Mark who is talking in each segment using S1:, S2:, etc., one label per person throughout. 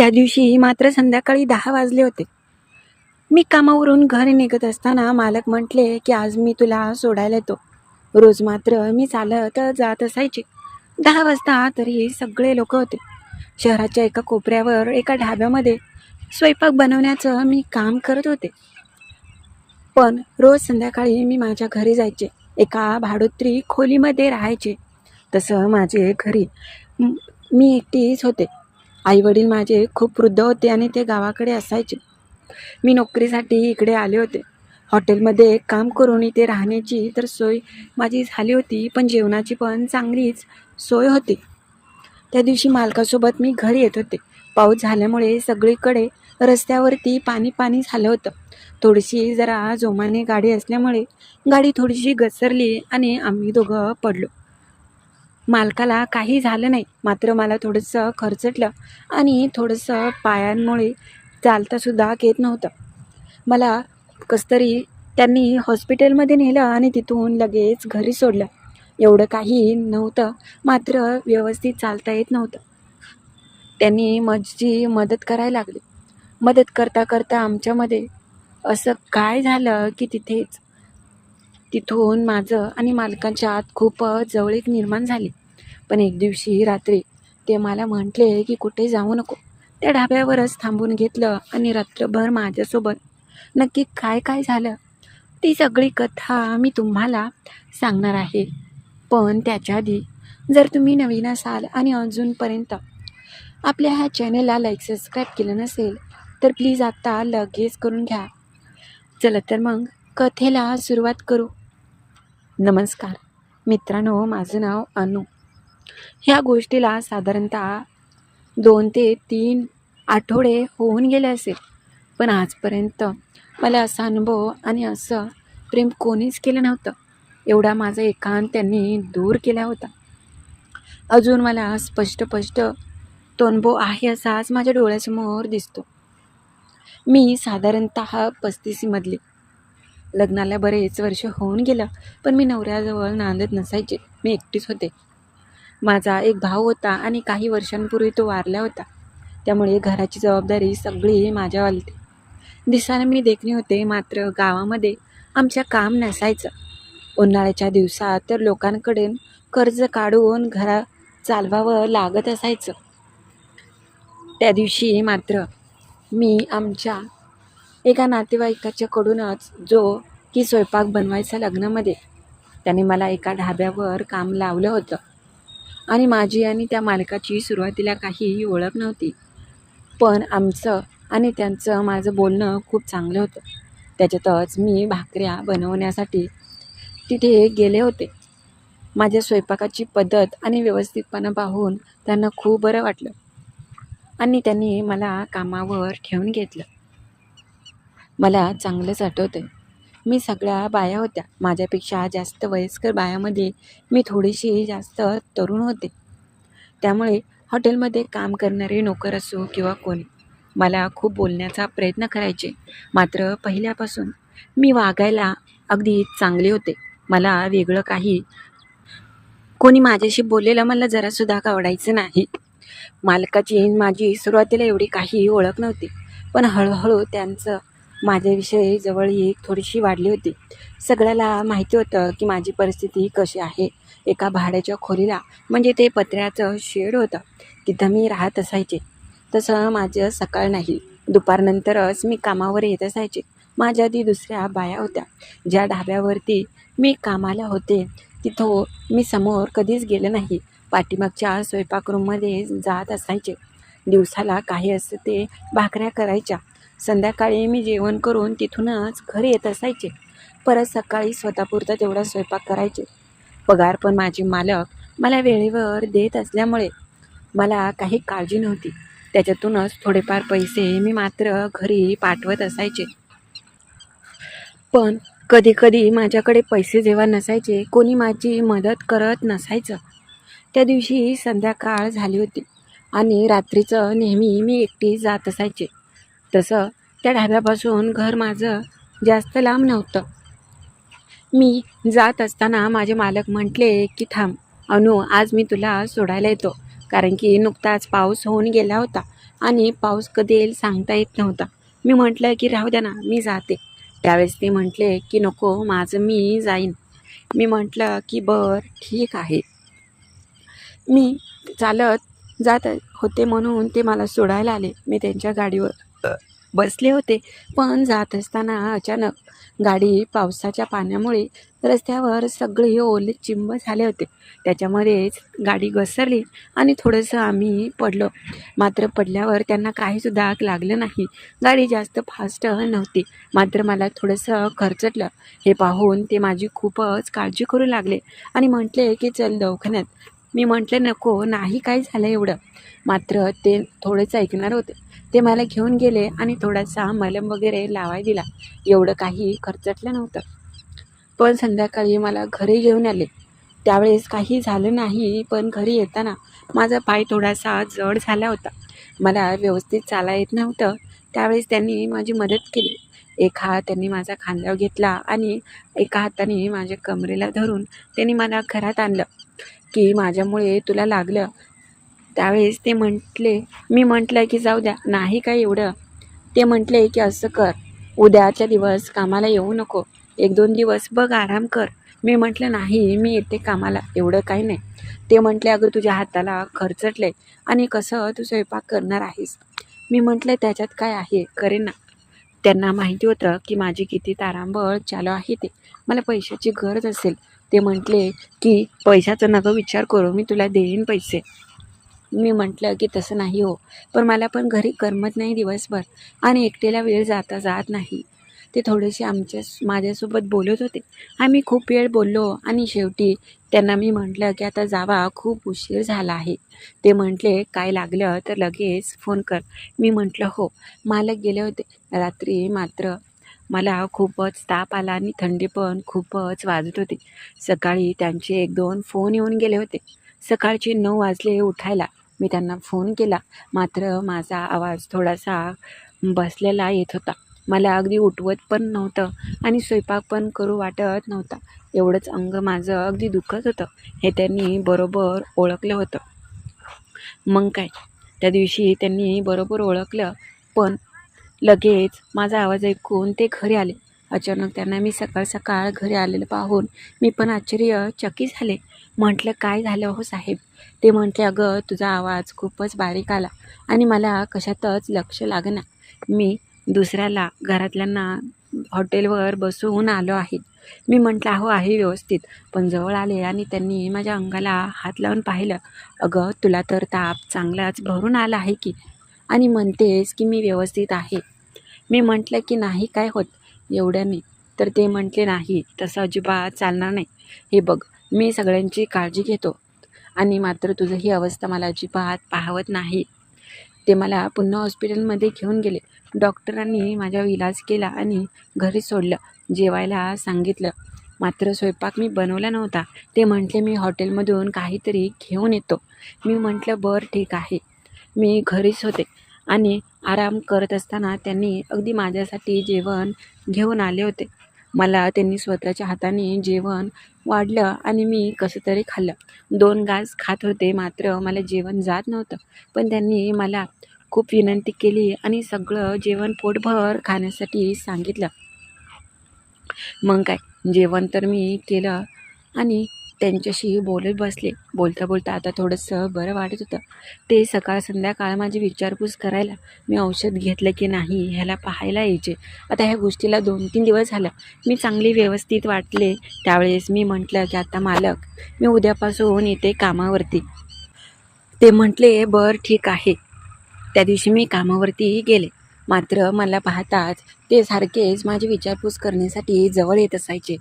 S1: त्या दिवशी मात्र संध्याकाळी दहा वाजले होते. मी कामावरून घरी निघत असताना मालक म्हटले की आज मी तुला सोडायला येतो. रोज मात्र मी चालत जात असायचे. दहा वाजता तरी सगळे लोक होते. शहराच्या एका कोपऱ्यावर एका ढाब्यामध्ये स्वयंपाक बनवण्याचं मी काम करत होते. पण रोज संध्याकाळी मी माझ्या घरी जायचे. एका भाडोत्री खोलीमध्ये राहायचे. तसं माझे घरी मी एकटीच होते. आईवडील माझे खूप वृद्ध होते आणि ते गावाकडे असायचे. मी नोकरीसाठी इकडे आले होते. हॉटेलमध्ये काम करून इथे राहण्याची तर सोय माझी झाली होती पण जेवणाची पण चांगलीच सोय होती. त्या दिवशी मालकासोबत मी घरी येत होते. पाऊस झाल्यामुळे सगळीकडे रस्त्यावरती पाणी पाणी झालं होतं. थोडीशी जरा जोमाने गाडी असल्यामुळे गाडी थोडीशी घसरली आणि आम्ही दोघं पडलो. मालकाला काही झालं नाही. मात्र मला थोडंसं खर्चटलं आणि थोडंसं पायांमुळे चालतासुद्धा येत नव्हतं. मला कसतरी त्यांनी हॉस्पिटलमध्ये नेलं आणि तिथून लगेच घरी सोडलं. एवढं काही नव्हतं मात्र व्यवस्थित चालता येत नव्हतं. त्यांनी माझी मदत करायला लागली. मदत करता करता आमच्यामध्ये असं काय झालं की तिथेच तिथून माझं आणि मालकांच्या आत खूप जवळीक निर्माण झाली. पण एक दिवशी रात्री ते मला म्हटले की कुठे जाऊ नको. त्या ढाब्यावरच थांबून घेतलं आणि रात्रभर माझ्यासोबत नक्की काय काय झालं? ती सगळी कथा मी तुम्हाला सांगणार आहे. पण त्याच्या आधी जर तुम्ही नवीन असाल आणि अजूनपर्यंत आपल्या ह्या चॅनलला लाईक सबस्क्राईब केलं नसेल तर प्लीज आत्ता लगेच करून घ्या. चला तर मग कथेला सुरुवात करू. नमस्कार. मित्रांनो माझं नाव अनु. ह्या गोष्टीला साधारणतः दोन ते तीन आठवडे होऊन गेले असेल. पण आजपर्यंत मला असा अनुभव आणि असं प्रेम कोणीच केलं नव्हतं. एवढा माझा एकांत त्यांनी दूर केला होता. अजून मला स्पष्ट स्पष्ट तो अनुभव आहे असाच माझ्या डोळ्यासमोर दिसतो. मी साधारणतः पस्तीसीमधली लग्नाला बरेच वर्ष होऊन गेलं पण मी नवऱ्याजवळ नांदत नसायचे. मी एकटीच होते. माझा एक भाऊ होता आणि काही वर्षांपूर्वी तो वारला होता. त्यामुळे घराची जबाबदारी सगळी माझ्या वालते दिसायला मी देखणे होते मात्र गावामध्ये आमच्या काम नसायचं. उन्हाळ्याच्या दिवसात तर लोकांकडे कर्ज काढून घरा चालवावं लागत असायचं. त्या दिवशी मात्र मी आमच्या एका नातेवाईकाच्याकडूनच जो की स्वयंपाक बनवायचा लग्नामध्ये त्याने मला एका ढाब्यावर काम लावलं होतं. आणि माझी आणि त्या मालकाची सुरुवातीला काही ओळख नव्हती. पण आमचं आणि त्यांचं माझं बोलणं खूप चांगलं होतं. त्याच्यातच मी भाकऱ्या बनवण्यासाठी तिथे गेले होते. माझ्या स्वयंपाकाची पद्धत आणि व्यवस्थितपणा पाहून त्यांना खूप बरं वाटलं. आणि त्यांनी मला कामावर ठेवून घेतलं. मला चांगलंच आठवतं मी सगळ्या बाया होत्या. माझ्यापेक्षा जास्त वयस्कर बायामध्ये मी थोडीशी जास्त तरुण होते. त्यामुळे हॉटेलमध्ये काम करणारे नोकर असो किंवा कोणी मला खूप बोलण्याचा प्रयत्न करायचे. मात्र पहिल्यापासून मी वागायला अगदी चांगले होते. मला वेगळं काही कोणी माझ्याशी बोललेलं मला जरासुद्धा आवडायचं नाही. मालकाची माझी सुरुवातीला एवढी काही ओळख नव्हती पण हळूहळू त्यांचं माझ्याविषयी जवळीक थोडीशी वाढली होती. सगळ्याला माहिती होतं की माझी परिस्थिती कशी आहे. एका भाड्याच्या खोलीला म्हणजे ते पत्र्याचं शेड होतं. तिथं मी राहत असायचे. तसं माझं सकाळ नाही. दुपारनंतरच मी कामावर येत असायचे. माझ्या आधी दुसऱ्या बाया होत्या. ज्या ढाब्यावरती मी कामाला होते तिथं मी समोर कधीच गेले नाही. पाठीमागच्या स्वयंपाकरूममध्ये जात असायचे. दिवसाला काही असं ते भाकऱ्या करायच्या. संध्याकाळी मी जेवण करून तिथूनच घरी येत असायचे. परत सकाळी स्वतःपुरता तेवढा स्वयंपाक करायचे. पगार पण माझे मालक मला वेळेवर देत असल्यामुळे मला काही काळजी नव्हती. त्याच्यातूनच थोडेफार पैसे मी मात्र घरी पाठवत असायचे. पण कधीकधी माझ्याकडे पैसे जेव्हा नसायचे कोणी माझी मदत करत नसायचं. त्या दिवशी संध्याकाळ झाली होती आणि रात्रीचं नेहमी मी एकटी जात असायचे. तसं त्या ढाब्यापासून घर माझं जास्त लांब नव्हतं. मी जात असताना माझे मालक म्हटले की थांब अनु आज मी तुला सोडायला येतो कारण की नुकताच पाऊस होऊन गेला होता आणि पाऊस कधी येईल सांगता येत नव्हता. मी म्हटलं की राहू द्या ना मी जाते. त्यावेळेस ते म्हटले की नको माझं मी जाईन. मी म्हटलं की बर ठीक आहे. मी चालत जात होते म्हणून ते मला सोडायला आले. मी त्यांच्या गाडीवर बसले होते. पण जात असताना अचानक गाडी पावसाच्या पाण्यामुळे रस्त्यावर सगळे ओले चिंब झाले होते. त्याच्यामध्येच गाडी घसरली आणि थोडंसं आम्ही पडलो. मात्र पडल्यावर त्यांना काहीसुद्धा लागलं नाही. गाडी जास्त फास्ट नव्हती. मात्र मला थोडंसं खर्चटलं. हे पाहून ते माझी खूपच काळजी करू लागले आणि म्हटले की चल दवाखान्यात. मी म्हटले नको नाही काय झालं एवढं. मात्र ते थोडेच ऐकणार होते. ते मला घेऊन गेले आणि थोडासा मलम वगैरे लावाय दिला. एवढं काही खर्चटलं नव्हतं. पण संध्याकाळी मला घरी घेऊन आले. त्यावेळेस काही झालं नाही पण घरी येताना माझा पाय थोडासा जड झाला होता. मला व्यवस्थित चाला येत नव्हतं. त्यावेळेस त्यांनी माझी मदत केली. एक हात त्यांनी माझा खांद्यावर घेतला आणि एका हाताने माझ्या कमरेला धरून त्यांनी मला घरात आणलं. की माझ्यामुळे तुला लागलं. त्यावेळेस ते म्हटले मी म्हटलं की जाऊ द्या नाही काय एवढं? ते म्हटले की असं कर उद्याच्या दिवस कामाला येऊ नको एक दोन दिवस बघ आराम कर. मी म्हटलं नाही मी येते कामाला एवढं काही नाही. ते म्हटले अगं तुझ्या हाताला खरचटले आणि कसं तू स्वयंपाक करणार आहेस? मी म्हटलं त्याच्यात काय आहे? करेन ना. त्यांना माहिती होतं की माझी किती तारांबळ चालू आहे ते. मला पैशाची गरज असेल. ते म्हटले की पैशाचं नगं विचार करू मी तुला देईन पैसे. मी म्हटलं की तसं नाही हो. पण मला पण घरी करमत नाही दिवसभर आणि एकटेला वेळ जाता जात नाही. ते थोडेसे आमच्या माझ्यासोबत बोलत होते. आम्ही खूप वेळ बोललो आणि शेवटी त्यांना मी म्हटलं की आता जावा खूप उशीर झाला आहे. ते म्हटले काय लागलं तर लगेच फोन कर. मी म्हटलं हो. मालक गेले होते. रात्री मात्र मला खूपच ताप आला आणि थंडी पण खूपच वाजत होती. सकाळी त्यांचे एक दोन फोन येऊन गेले होते. सकाळचे नऊ वाजले उठायला. मी त्यांना फोन केला. मात्र माझा आवाज थोडासा बसलेला येत होता. मला अगदी उठवत पण नव्हतं आणि स्वयंपाक पण करू वाटत नव्हता. एवढंच अंग माझं अगदी दुखत होतं. हे त्यांनी बरोबर ओळखलं होतं. मग काय? त्या दिवशी त्यांनी बरोबर ओळखलं पण लगेच माझा आवाज ऐकून ते घरी आले. अचानक त्यांना मी सकाळ सकाळ घरी आलेलं पाहून मी पण आश्चर्यचकित झाले. म्हटलं काय झालं हो साहेब? ते म्हटले अगं तुझा आवाज खूपच बारीक आला आणि मला कशातच लक्ष लागना. मी दुसऱ्याला घरातल्यांना हॉटेलवर बसवून आलो आहे. मी म्हटलं हो आहे व्यवस्थित. पण जवळ आले आणि त्यांनी माझ्या अंगाला हात लावून पाहिलं. अगं तुला तर ताप चांगलाच भरून आला आहे की? आणि म्हणतेस की मी व्यवस्थित आहे. मी म्हटलं की नाही काय होत? एवढ्याने तर ते म्हटले नाही तसं अजिबात चालणार नाही. हे बघ मी सगळ्यांची काळजी घेतो. आणि मात्र तुझं ही अवस्था मला अजिबात पाहवत नाही. ते मला पुन्हा हॉस्पिटलमध्ये घेऊन गेले. डॉक्टरांनी माझ्या इलाज केला आणि घरी सोडलं जेवायला सांगितलं. मात्र स्वयंपाक मी बनवला नव्हता. ते म्हटले मी हॉटेलमधून काहीतरी घेऊन येतो. मी म्हटलं बरं ठीक आहे. मी घरीच होते आणि आराम करत असताना त्यांनी अगदी माझ्यासाठी जेवण घेऊन आले होते. मला त्यांनी स्वतःच्या हाताने जेवण वाढलं आणि मी कसं तरी खाल्लं. दोन घास खात होते मात्र मला जेवण जात नव्हतं. पण त्यांनी मला खूप विनंती केली आणि सगळं जेवण पोटभर खाण्यासाठी सांगितलं. मग काय? जेवण तर मी केलं आणि त्यांच्याशी बोलत बसले. बोलता बोलता आता थोडंसं बरं वाटत होतं. ते सकाळ संध्याकाळ माझी विचारपूस करायला मी औषध घेतलं की नाही ह्याला पाहायला यायचे. आता ह्या गोष्टीला दोन तीन दिवस झालं. मी चांगली व्यवस्थित वाटले. त्यावेळेस मी म्हटलं की आता मालक मी उद्यापासून येते कामावरती. ते म्हटले बरं ठीक आहे. त्या दिवशी मी कामावरती गेले. मात्र मला पाहताच ते सारखेच माझी विचारपूस करण्यासाठी जवळ येत असायचे.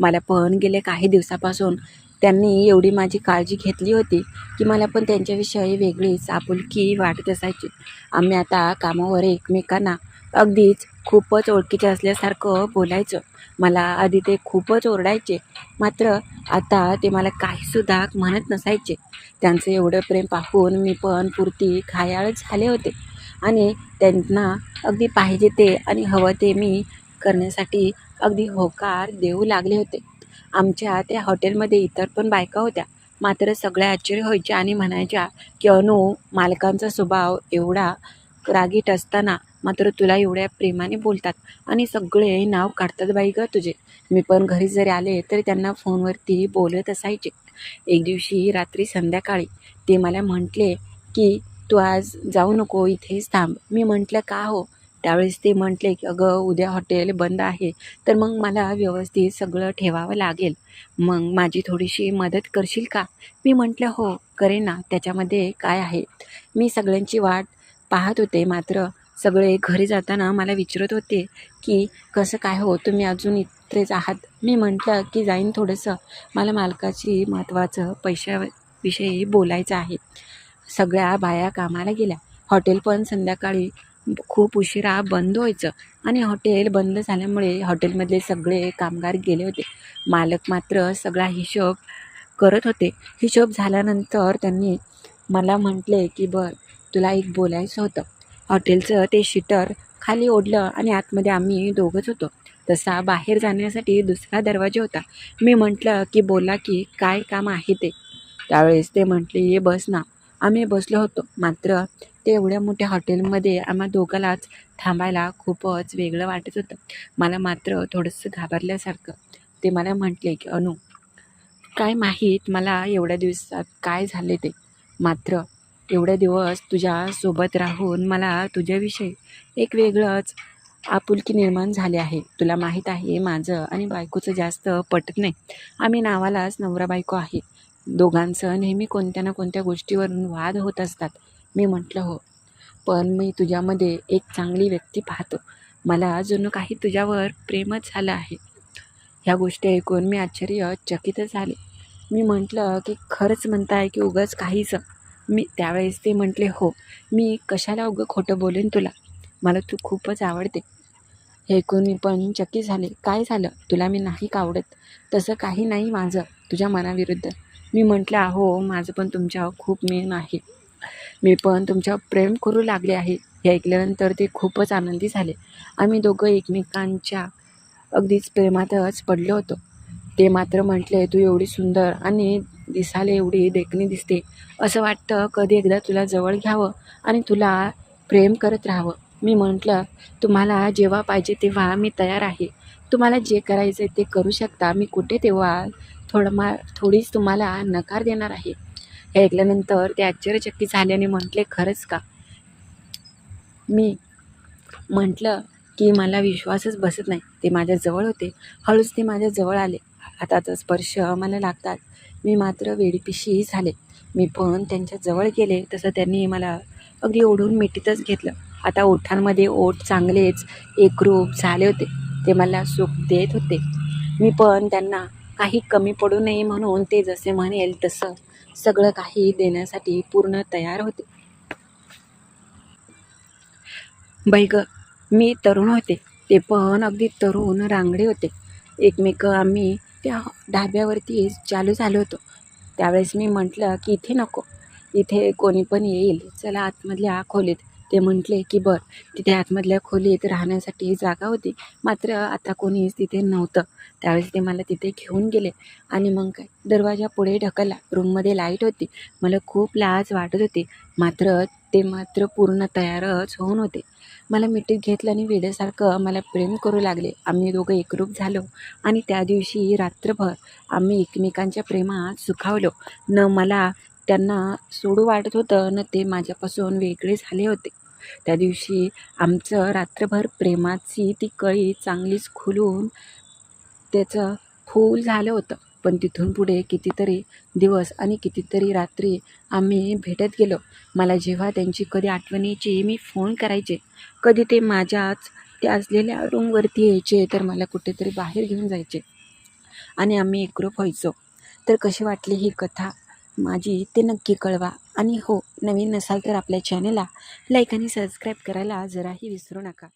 S1: मला पण गेले काही दिवसापासून त्यांनी एवढी माझी काळजी घेतली होती की मला पण त्यांच्याविषयी वेगळीच आपुलकी वाटत असायची. आम्ही आता कामावर एकमेकांना अगदीच खूपच ओळखीचे असल्यासारखं बोलायचं. मला आधी ते खूपच ओरडायचे मात्र आता ते मला काहीसुद्धा म्हणत नसायचे. त्यांचं एवढं प्रेम पाहून मी पण पुरती घायाळच झाले होते. आणि त्यांना अगदी पाहिजे ते आणि हवं ते मी करण्यासाठी अगदी होकार देऊ लागले होते. आमच्या त्या हॉटेलमध्ये इतर पण बायका होत्या. मात्र सगळ्या आश्चर्य व्हायच्या आणि म्हणायच्या की अनु मालकांचा स्वभाव एवढा रागीट असताना मात्र तुला एवढ्या प्रेमाने बोलतात आणि सगळे नाव काढतात बाई गं तुझे. मी पण घरी जरी आले तरी त्यांना फोनवरती बोलत असायचे. एक दिवशी रात्री संध्याकाळी ते मला म्हटले की तू आज जाऊ नको इथेच थांब. मी म्हटलं का हो? त्यावेळेस ते म्हटले की अगं उद्या हॉटेल बंद आहे तर मग मला व्यवस्थित सगळं ठेवावं लागेल. मग माझी थोडीशी मदत करशील का? मी म्हटलं हो करे ना. त्याच्यामध्ये काय आहे? मी सगळ्यांची वाट पाहत होते. मात्र सगळे घरी जाताना मला विचारत होते की कसं काय हो? तुम्ही अजून इथेच आहात? मी म्हटलं की जाईन थोडंसं. मला मालकाची महत्त्वाचं पैशाविषयी बोलायचं आहे. सगळ्या बाया कामाला गेल्या. हॉटेल पण संध्याकाळी खूप उशिरा बंद व्हायचं. आणि हॉटेल बंद झाल्यामुळे हॉटेलमधले सगळे कामगार गेले होते. मालक मात्र सगळा हिशोब करत होते. हिशोब झाल्यानंतर त्यांनी मला म्हटले की बर तुला एक बोलायचं होतं. हॉटेलचं ते शिटर खाली ओढलं आणि आतमध्ये आम्ही दोघंच होतो. तसा बाहेर जाण्यासाठी दुसरा दरवाजा होता. मी म्हटलं की बोला की काय काम आहे ते? त्यावेळेस ते म्हटले ये बस ना. आम्ही बसलो होतो. मात्र ते एवढ्या मोठ्या हॉटेलमध्ये आम्हा दोघालाच थांबायला खूपच वेगळं वाटत होतं. मला मात्र थोडंसं घाबरल्यासारखं. ते मला म्हटले की अनु काय माहीत मला एवढ्या दिवसात काय झाले ते? मात्र एवढे दिवस तुझ्यासोबत राहून मला तुझ्याविषयी एक वेगळंच आपुलकी निर्माण झाली आहे. तुला माहीत आहे माझं आणि बायकोचं जास्त पटत नाही. आम्ही नावालाच नवरा बायको आहे. दोघांचं नेहमी कोणत्या ना कोणत्या गोष्टीवरून वाद होत असतात. मी म्हटलं हो. पण मी तुझ्यामध्ये एक चांगली व्यक्ती पाहतो. मला जणू काही तुझ्यावर प्रेमच झालं आहे. ह्या गोष्टी ऐकून मी आश्चर्यचकितच झाले. मी म्हटलं की खरंच म्हणताय की उगाच काहीच. मी त्यावेळेस ते म्हटले हो मी कशाला उगं खोटं बोलेन तुला? मला तू खूपच आवडते. हे ऐकून मी पण चकित झाले. काय झालं? तुला मी नाही का आवडत? तसं काही नाही माझं तुझ्या मनाविरुद्ध. मी म्हटलं अहो माझं पण तुमच्यावर खूप मेन आहे. मी पण तुमच्यावर प्रेम करू लागले आहे. हे ऐकल्यानंतर ते खूपच आनंदी झाले. आम्ही दोघं एकमेकांच्या अगदीच प्रेमातच पडलो होतो. ते मात्र म्हटले तू एवढी सुंदर आणि दिसायला एवढी देखणी दिसते. असं वाटतं कधी एकदा तुला जवळ घ्यावं आणि तुला प्रेम करत राहावं. मी म्हटलं तुम्हाला जेव्हा पाहिजे तेव्हा मी तयार आहे. तुम्हाला जे करायचं आहे ते करू शकता. मी कुठे तेव्हा थोडं मा थोडीच तुम्हाला नकार देणार आहे. हे ऐकल्यानंतर ते आश्चर्यचकित झाल्याने म्हटले खरंच का? मी म्हटलं की मला विश्वासच बसत नाही. ते माझ्याजवळ होते. हळूच ते माझ्याजवळ आले. हाताचा स्पर्श मला लागतात. मी मात्र वेडीपिशीही झाले. मी पण त्यांच्याजवळ गेले. तसं त्यांनी मला अगदी ओढून मिठीतच घेतलं. आता ओठांमध्ये ओठ चांगलेच एकरूप झाले होते. ते मला सुख देत होते. मी पण त्यांना काही कमी पडू नये म्हणून ते जसे म्हणेल तसं सगळं काही देण्यासाठी पूर्ण तयार होते. बैग मी तरुण होते. ते पण अगदी तरुण रांगडे होते. एकमेक आम्ही त्या ढाब्यावरती चालू झालो होतो. त्यावेळेस मी म्हटलं की इथे नको. इथे कोणी पण येईल. चला आतमधल्या खोलीत ते म्हटले की बरं तिथे आतमधल्या खोलीत राहण्यासाठी जागा होती. मात्र आता कोणीच तिथे नव्हतं. त्यावेळेस ते मला तिथे घेऊन गेले. आणि मग काय? दरवाजा पुढे ढकलला. रूममध्ये लाइट होती. मला खूप लाज वाटत होती. मात्र ते मात्र पूर्ण तयारच होऊन होते. मला मिठीत घेतलं आणि वेड्यासारखं मला प्रेम करू लागले. आम्ही दोघं एकरूप झालो. आणि त्या दिवशी रात्रभर आम्ही एकमेकांच्या प्रेमात सुखावलो. न मला त्यांना सोडू वाटत होतं न ते माझ्यापासून वेगळे झाले होते. त्या दिवशी आमचं रात्रभर प्रेमाची ती कळी चांगलीच खुलून त्याचं फूल झालं होतं. पण तिथून पुढे कितीतरी दिवस आणि कितीतरी रात्री आम्ही भेटत गेलो. मला जेव्हा त्यांची कधी आठवण यायची मी फोन करायचे कधी ते माझ्याच ते असलेल्या रूमवरती यायचे तर मला कुठेतरी बाहेर घेऊन जायचे. आणि आम्ही एकरूप व्हायचो. तर कशी वाटली ही कथा? माझी ते नक्की कळवा. आणि हो नवीन नसाल तर आपल्या चॅनलला लाईक आणि सबस्क्राईब करायला जराही विसरू नका.